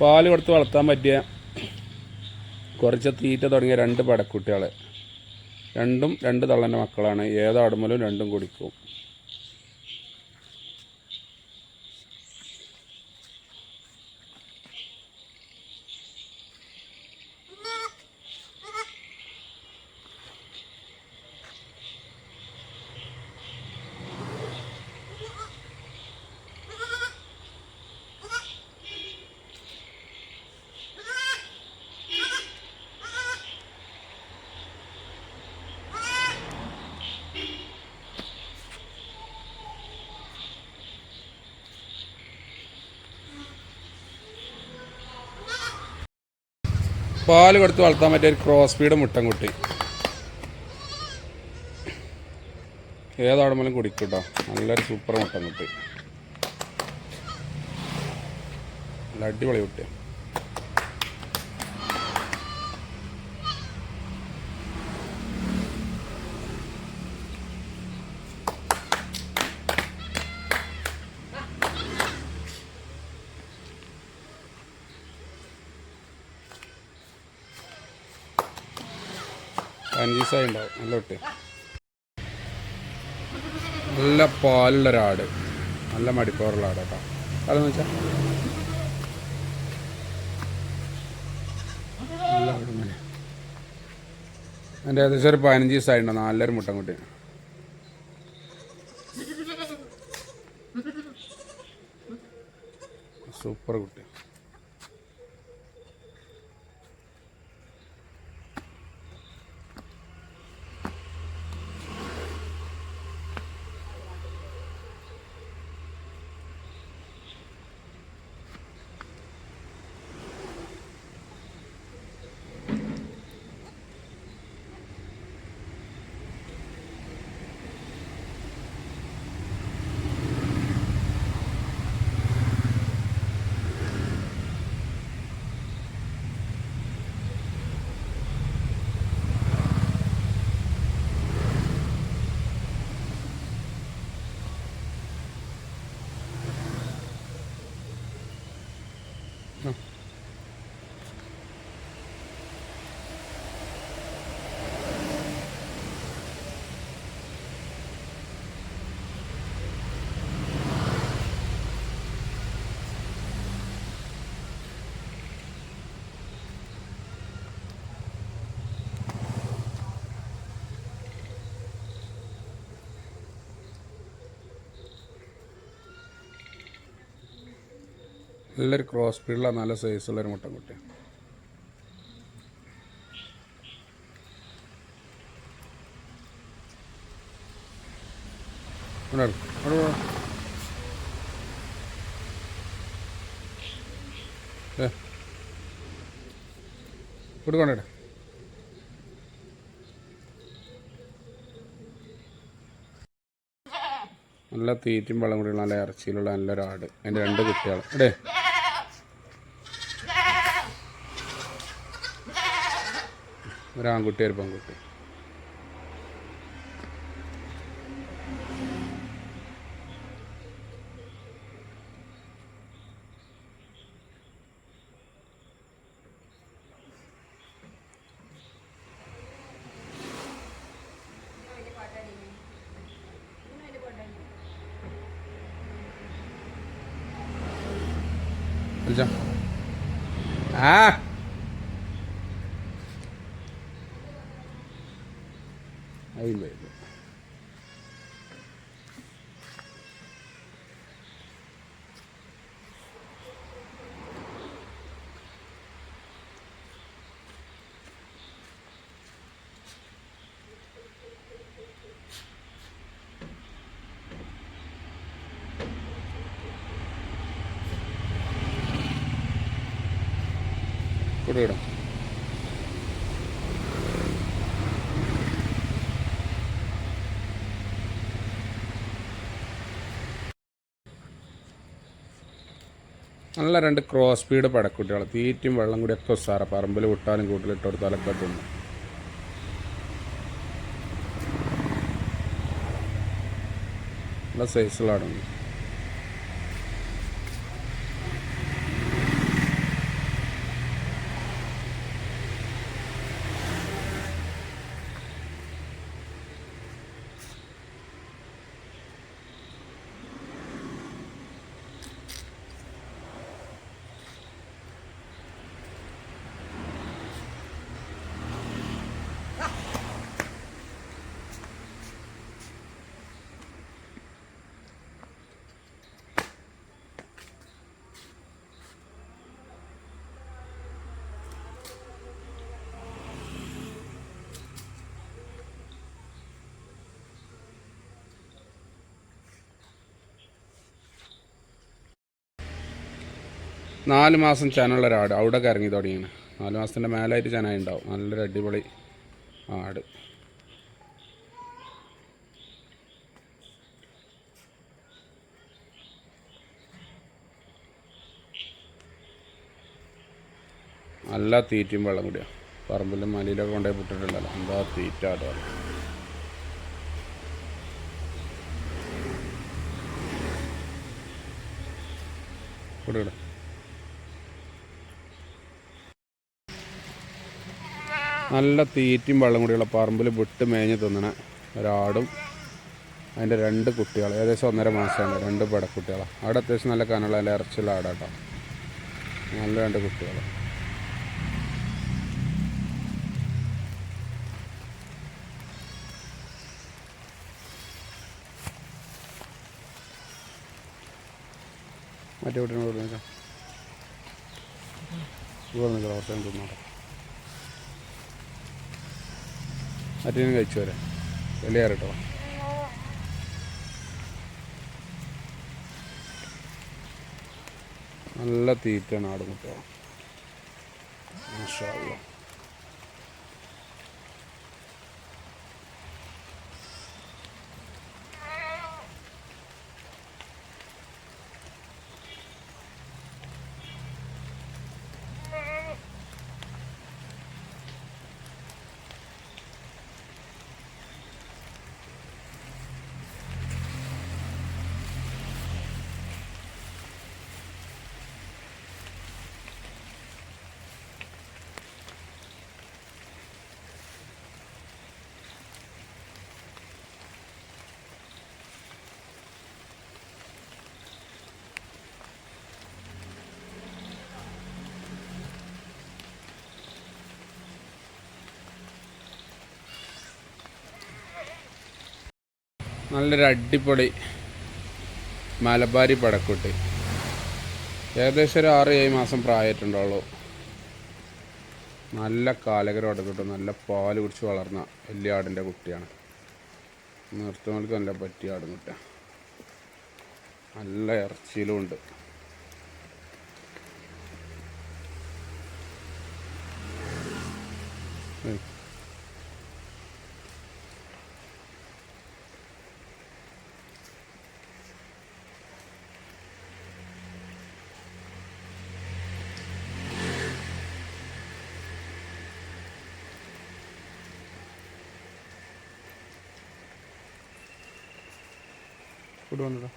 പാൽ കൊടുത്ത് വളർത്താൻ പറ്റിയ കുറച്ച് തീറ്റ തുടങ്ങിയ രണ്ട് പടക്കുട്ടികൾ രണ്ടും രണ്ട് തള്ളന്റെ മക്കളാണ്. ഏതാടുമ്പോലും രണ്ടും കുടിക്കും. പാൽ കൊടുത്ത് വളർത്താൻ പറ്റിയ ഒരു ക്രോസ് സ്പീഡ് മുട്ടൻകുട്ടി. ഏതാടുമ്പോലും കുടിക്കും കേട്ടോ നല്ലൊരു സൂപ്പർ മുട്ടൻകുട്ടി. നല്ല അടിപൊളി കുട്ടിയാണ് പനീസായി ഉണ്ടാവും നല്ല ഒട്ട് നല്ല പാലുള്ള ഒരാട് നല്ല മടിപ്പോറുള്ള ആട് കേട്ടോ അതെന്ന് വെച്ചാൽ നല്ല എന്റെ ഏകദേശം ഒരു പതിനഞ്ച് ദിവസമായിട്ടുണ്ടോ നല്ലൊരു മുട്ടൻകുട്ടി സൂപ്പർ കുട്ടി. No. നല്ലൊരു ക്രോസ് പിള്ള നല്ല സൈസുള്ള ഒരു മുട്ടൻകുട്ടി. ദേ. നല്ല തീറ്റും വെള്ളം കൂടിയുള്ള നല്ല ഇറച്ചിയിലുള്ള നല്ലൊരു ആട്. അതിന്റെ രണ്ട് കുട്ടികൾ എടേ. ഒരു ആൺകുട്ടി ഒരു പെൺകുട്ടി. വിളിച്ചോ ആ. അതില്ല ഇത് ഇവിടെ നല്ല രണ്ട് ക്രോസ് സ്പീഡ് പടക്കുട്ടികൾ തീറ്റും വെള്ളം കൂടി ഒക്കെ ഉസാറ. പറമ്പിൽ വിട്ടാലും കൂട്ടിലിട്ട് കൊടുത്താലൊക്കെ തിന്നും. നല്ല സൈസിലാണ് നാല് മാസം ചനുള്ള ഒരാട്. അവിടെ ഇറങ്ങി തുടങ്ങിയാണ്. നാല് മാസത്തിന്റെ മേലായിട്ട് ചനായി ഉണ്ടാവും നല്ലൊരു അടിപൊളി ആട്. നല്ല തീറ്റയും വെള്ളം കൂടിയാ. പറമ്പിലും മലയിലൊക്കെ കൊണ്ടുപോയി വിട്ടിട്ടുണ്ടല്ലോ എന്താ തീറ്റ ആട്ടോ ഇവിടെ നല്ല തീറ്റയും വെള്ളം കൂടിയുള്ള പറമ്പിൽ വിട്ട് മേഞ്ഞ് തിന്നണ ഒരാടും അതിന്റെ രണ്ട് കുട്ടികൾ. ഏകദേശം ഒന്നര മാസമാണ്. രണ്ട് പടക്കുട്ടികളാണ് അവിടെ അത്യാവശ്യം നല്ല കനുള്ള നല്ല ഇറച്ചിയുള്ള ആടാട്ടോ. നല്ല രണ്ട് കുട്ടികൾ. മറ്റേ കുട്ടീനെ ഇവിടെ നിൽക്കാം ഇവിടെ നിൽക്കാം നേരം തിന്നോട്ടെ. മറ്റേ കഴിച്ചു വരാം വലിയ കേട്ടോ നല്ല തീറ്റയാണ് ആട് മുട്ട മാഷാ നല്ലൊരു അടിപൊളി മലബാരി പടക്കുട്ടി. ഏകദേശം ഒരു ആറ് ഏഴ് മാസം പ്രായമായിട്ടുണ്ടാവുള്ളൂ. നല്ല കാലകരം കിട്ടും. നല്ല പാൽ കുടിച്ച് വളർന്ന വലിയ ആടിന്റെ കുട്ടിയാണ്. നിർത്തുന്നവർക്ക് നല്ല പറ്റിയ ആടും കുട്ടിയ നല്ല ഇറച്ചിയിലും ഉണ്ട്. Da.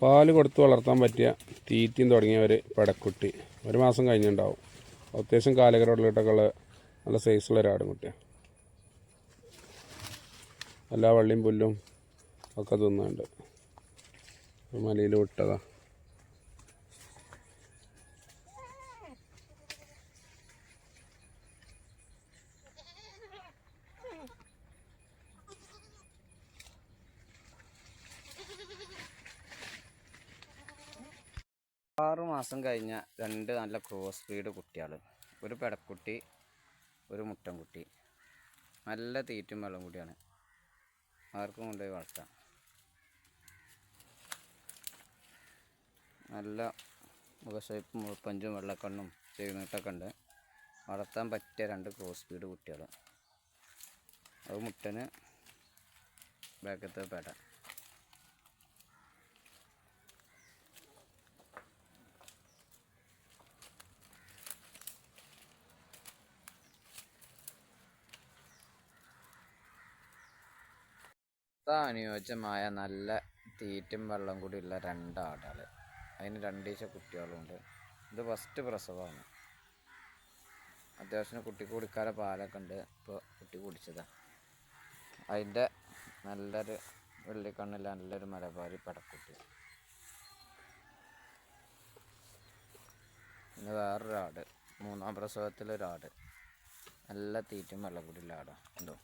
പാൽ കൊടുത്ത് വളർത്താൻ പറ്റിയ തീറ്റയും തുടങ്ങിയ ഒരു പടക്കുട്ടി ഒരു മാസം കഴിഞ്ഞുണ്ടാവും. അത്യാവശ്യം കാലകരോട്ടിലിട്ടൊക്കെ ഉള്ള നല്ല സൈസുള്ള ഒരു ആടുംകുട്ടിയാണ് എല്ലാ വള്ളിയും പുല്ലും ഒക്കെ തിന്നുന്നുണ്ട് മലയിൽ വിട്ടതാ. ആറ് മാസം കഴിഞ്ഞ രണ്ട് നല്ല ക്രോസ് ബ്രീഡ് കുട്ടികൾ ഒരു പെടക്കുട്ടി ഒരു മുട്ടൻകുട്ടി. നല്ല തീറ്റും വെള്ളം കൂടിയാണ്. ആർക്കും കൊണ്ടുപോയി വളർത്താം. നല്ല മുഖശൈപ്പും മുഴുപ്പഞ്ചും വെള്ളക്കണ്ണും ചെവിനീട്ടൊക്കെ ഉണ്ട്. വളർത്താൻ പറ്റിയ രണ്ട് ക്രോസ് ബ്രീഡ് കുട്ടികൾ അത് മുട്ടന് ബാക്കത്തെ പേട. അനുയോജ്യമായ നല്ല തീറ്റും വെള്ളം കൂടിയുള്ള രണ്ട് ആടുകൾ അതിന് രണ്ടീശ കുട്ടികളുണ്ട്. ഇത് ഫസ്റ്റ് പ്രസവമാണ്. അത്യാവശ്യം കുട്ടി കുടിക്കാതെ പാലൊക്കെ ഉണ്ട്. ഇപ്പോൾ കുട്ടി കുടിച്ചതാണ് അതിന്റെ നല്ലൊരു വെള്ളിക്കണ്ണില്ല നല്ലൊരു മലബാരി പടക്കുട്ടി. പിന്നെ വേറൊരാട്. മൂന്നാം പ്രസവത്തിലൊരാട്. നല്ല തീറ്റും വെള്ളം കൂടിയുള്ള ആടാണ് എന്തോ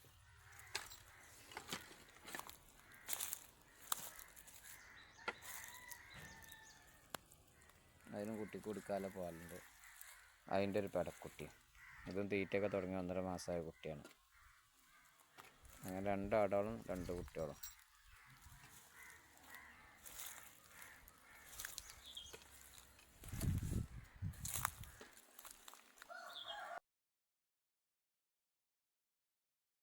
അതിനും കുട്ടി കൊടുക്കാനുള്ള പാലുണ്ട് അതിന്റെ ഒരു പെടക്കുട്ടി. ഇതും തീറ്റയൊക്കെ തുടങ്ങി ഒന്നര മാസമായ കുട്ടിയാണ്. അങ്ങനെ രണ്ട് രണ്ട് കുട്ടികളും.